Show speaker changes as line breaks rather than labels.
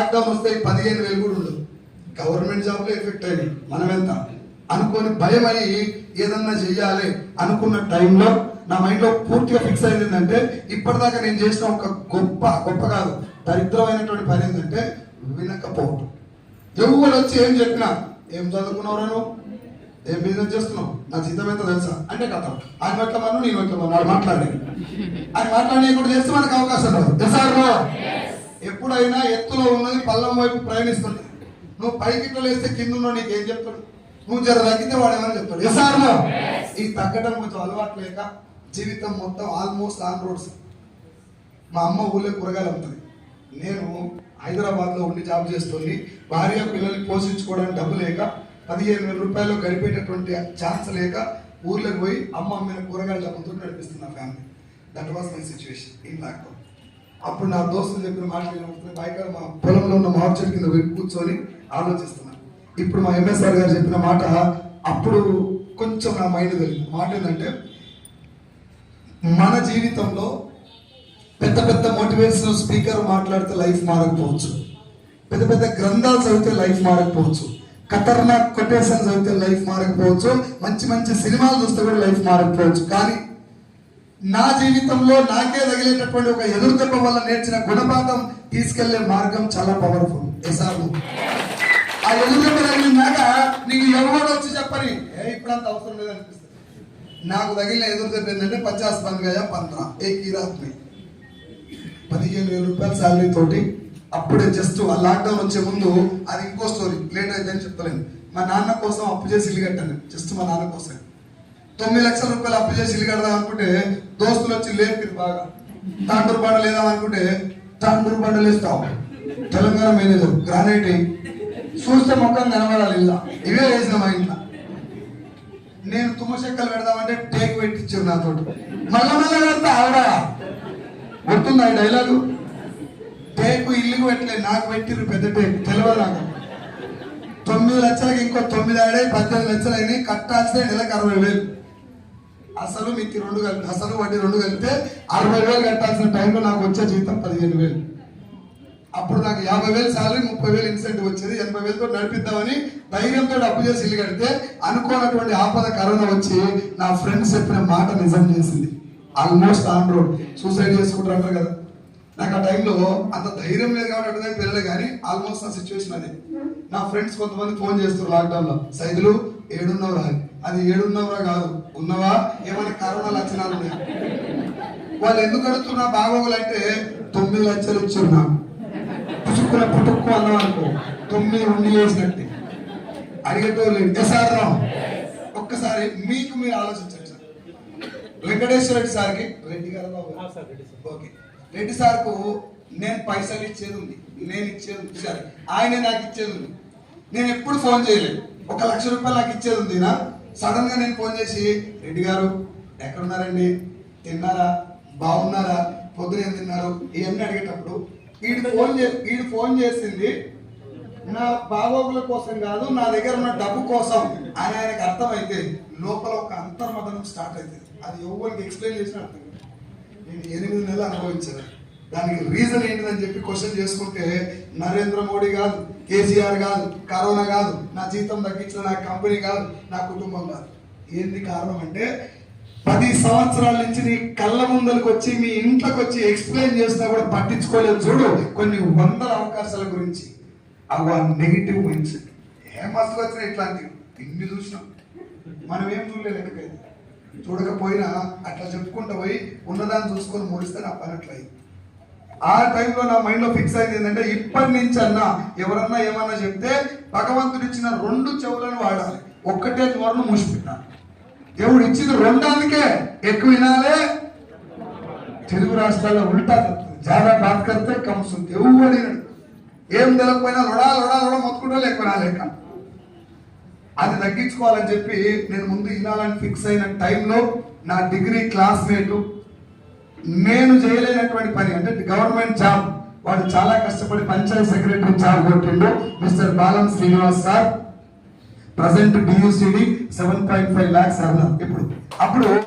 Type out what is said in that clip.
Lockdown వస్తే పదిహేను వేలు కూడా ఉండదు. గవర్నమెంట్ జాబ్లో ఎఫెక్ట్ అయింది మనం ఎంత అనుకొని భయం అయ్యి ఏదన్నా చెయ్యాలి అనుకున్న టైంలో నా మైండ్లో పూర్తిగా ఫిక్స్ అయింది ఏంటంటే ఇప్పటిదాకా నేను చేసిన ఒక గొప్ప గొప్ప కాదు దరిద్రమైనటువంటి పని ఏంటంటే వినకపోవటం. ఎవరు వచ్చి ఏం చెప్పినా ఏం చదువుకున్నావు నువ్వు? ఏం బిజినెస్ చేస్తున్నావు? నా జీతం ఎంత తెలుసా? అంటే కథ. ఆయన పెట్టమను నేను పెట్టమను వాడు మాట్లాడి ఆయన మాట్లాడి కూడా చేస్తే మనకు అవకాశం రాదు. ఎప్పుడైనా ఎత్తులో ఉన్నది పల్లం వైపు ప్రయాణిస్తుంది. నువ్వు పైకి లేస్తే కింద ఉన్నావు నీకు ఏం చెప్తాడు? నువ్వు జర తగ్గితే వాడు ఏమని చెప్తాడు? ఎసార్లో ఈ తగ్గడం కొంచెం అలవాటు లేక జీవితం మొత్తం ఆల్మోస్ట్ ఆన్ రోడ్స్. మా అమ్మ ఊళ్ళో కూరగాయలు అమ్ముతుంది. నేను హైదరాబాద్లో ఉండి జాబ్ చేస్తుంది. భార్య పిల్లల్ని పోషించుకోవడానికి డబ్బు లేక పదిహేను వేల రూపాయలు గడిపేటటువంటి ఛాన్స్ లేక ఊర్లోకి పోయి అమ్మ అమ్మిన కూరగాయలు అమ్ముతూ నడిపిస్తున్నా family. That was my situation in lockdown అప్పుడు నా దోస్తులు చెప్పిన మాట్లాడిన వినకపోతే బయట మా పొలంలో ఉన్న మార్చర్ చెట్టు కింద వెళ్ళి కూర్చొని ఆలోచిస్తున్నాను ఇప్పుడు మా ఎంఎస్ఆర్ గారు చెప్పిన మాట అప్పుడు కొంచెం నా మైండ్ తెలియదు మాట ఏంటంటే మన జీవితంలో పెద్ద పెద్ద మోటివేషనల్ స్పీకర్ మాట్లాడితే లైఫ్ మారకపోవచ్చు. పెద్ద పెద్ద గ్రంథాలు చదివితే లైఫ్ మారకపోవచ్చు. ఖతర్నాక్ కొటేషన్ చదివితే లైఫ్ మారకపోవచ్చు. మంచి మంచి సినిమాలు చూస్తే కూడా లైఫ్ మారకపోవచ్చు. కానీ నా జీవితంలో నాకే తగిలేటటువంటి ఒక ఎదురు దెబ్బ వల్ల నేర్చిన గుణపాఠం తీసుకెళ్ళే మార్గం చాలా పవర్ఫుల్ ఎసార్లు ఆ ఎదురు దెబ్బ తగిలినాక నీకు ఎవరు వచ్చి చెప్పని ఏ ఇప్పుడంత అవసరం లేదనిపిస్తుంది. నాకు తగిలిన ఎదురు దెబ్బ ఏంటంటే పచాస్ బంద్ పంద్రా ఏ కీరాత్మి. పదిహేను వేల రూపాయల శాలరీ తోటి అప్పుడే జస్ట్ ఆ లాక్డౌన్ వచ్చే ముందు అది ఇంకో స్టోరీ లేట్ అయిందని అని చెప్తలేను మా నాన్న కోసం అప్పు చేసి ఇల్లు కట్టాను జస్ట్ మా నాన్న కోసం తొమ్మిది లక్షల రూపాయలు అప్పు చేసి ఇల్లు కడదాం అనుకుంటే దోస్తులు వచ్చి లేపిరు బాగా. తాండూరు బండ వేద్దాం అనుకుంటే తాండూరు బండలు వేస్తావు తెలంగాణ మేనేజర్ గ్రానైట్. చూస్తే మొక్కం కనబడాలి ఇలా. ఇవే వేసిన మా ఇంట్లో. నేను తుమ్మ చెక్కలు పెడదామంటే టేక్ పెట్టించారు నాతో మళ్ళా మళ్ళా పెడతా ఆవిడ. గుర్తుందా ఈ డైలాగు? టేకు ఇల్లుకు పెట్టలేదు నాకు పెట్టిర్రు పెద్ద టేకు తెలియదు నాకు తొమ్మిది లక్షలకి ఇంకో తొమ్మిది ఆడే పద్దెనిమిది లక్షలు అయినాయి కట్టాల్సిన నెలకు అరవై వేలు. అసలు మీకు రెండు కలిపి అసలు వడ్డీ రెండు కలిపితే అరవై వేలు కట్టాల్సిన టైంలో నాకు వచ్చే జీతం పదిహేను వేలు. అప్పుడు నాకు యాభై వేలు శాలరీ ముప్పై వేలు ఇన్సెంటివ్ వచ్చేది. ఎనభై వేలతో నడిపిద్దామని ధైర్యంతో అప్పు చేసి ఇల్లు కడితే అనుకోనటువంటి ఆపద కరోనా వచ్చి నా ఫ్రెండ్స్ చెప్పిన మాట నిజం చేసింది. ఆల్మోస్ట్ ఆన్ రోడ్ సూసైడ్ చేసుకుంటారు అంటారు కదా. నాకు ఆ టైంలో అంత ధైర్యం లేదు కాబట్టి అటుదే పిల్లలే కానీ ఆల్మోస్ట్ నా సిచ్యువేషన్ అదే. నా ఫ్రెండ్స్ కొంతమంది ఫోన్ చేస్తారు లాక్డౌన్లో సైదులు ఏడున్నవరా అది ఏడున్నవరా కాదు? ఉన్నవా? ఏమైనా కరోనా లక్షణాలు ఉన్నాయా? వాళ్ళు ఎందుకు అడుగుతున్నా బాగోగులు అంటే తొమ్మిది లక్షలు ఇచ్చారు నాకు. పుసుక్కున పుట్టుక్కు అన్నాం అనుకో తొమ్మిది ఉండి వేసినట్టే అడిగేటోళ్ళు ఎంతసారం ఒక్కసారి మీకు మీరు ఆలోచించండి సార్. వెంకటేశ్వర రెడ్డి సార్కి రెడ్డి గారు ఓకే. రెడ్డి సార్కు నేను పైసలు ఇచ్చేది ఉంది. నేను ఇచ్చేది ఉంది సరే. ఆయన నాకు ఇచ్చేది ఉంది. నేను ఎప్పుడు ఫోన్ చేయలేదు. ఒక లక్ష రూపాయలు నాకు ఇచ్చేది ఉంది నా. సడన్గా నేను ఫోన్ చేసి రెడ్డి గారు ఎక్కడున్నారండి? తిన్నారా? బాగున్నారా? పొద్దున ఏం తిన్నారు? ఇవన్నీ అడిగేటప్పుడు వీడు ఫోన్ చే వీడు ఫోన్ చేసింది నా బాగోగుల కోసం కాదు నా దగ్గర ఉన్న డబ్బు కోసం అని ఆయనకు అర్థమైతే లోపల ఒక అంతర్మదనం స్టార్ట్ అవుతుంది అది ఎవరికి ఎక్స్ప్లెయిన్ చేసిన అర్థం. నేను ఎనిమిది నెలలు అనుభవించాను. దానికి రీజన్ ఏంటిదని చెప్పి క్వశ్చన్ చేసుకుంటే నరేంద్ర మోడీ కాదు కేసీఆర్ కాదు కరోనా కాదు నా జీతం తగ్గించిన నా కంపెనీ కాదు నా కుటుంబం కాదు. ఏంది కారణం అంటే పది సంవత్సరాల నుంచి నీ కళ్ళ ముందరకు వచ్చి మీ ఇంట్లోకి వచ్చి ఎక్స్ప్లెయిన్ చేసినా కూడా పట్టించుకోలేదు చూడు కొన్ని వందల అవకాశాల గురించి. అవి నెగిటివ్ మైండ్స్ ఏం అసలు వచ్చినా ఇట్లాంటివి? ఇన్ని చూసినాం? మనం ఏం చూడలేదు చూడకపోయినా అట్లా చెప్పుకుంటూ పోయి ఉన్నదాన్ని చూసుకొని ముడిస్తే నా పని అట్లయింది ఆ టైంలో నా మైండ్లో ఫిక్స్ అయింది ఏంటంటే ఇప్పటి నుంచి అన్నా ఎవరన్నా ఏమన్నా చెప్తే భగవంతుడు ఇచ్చిన రెండు చెవులను వాడాలి. ఒక్కటే నోరును మూసిపెట్టాలి దేవుడు ఇచ్చింది రెండానికే. ఎక్కువ వినాలే. తెలుగు రాష్ట్రాల్లో ఉల్టా చెప్తుంది జాదా బాత్ కడితే కమ్స్తుంది ఎవడు ఏం తెలకపోయినా లొడా లొడా లొడా మొత్తుకుంటా లేకపోయినా లేక అది తగ్గించుకోవాలని చెప్పి నేను ముందు వినాలని ఫిక్స్ అయిన టైంలో నా డిగ్రీ క్లాస్మేటు నేను చేయలేనటువంటి పని అంటే గవర్నమెంట్ జాబ్ వాడు చాలా కష్టపడి పంచాయత్ సెక్రటరీ జాబ్ కొట్టిండు Mister Balam Srinivas sir. Present డియూసిడి seven point five lakhs అన్నారు. ఇప్పుడు అప్పుడు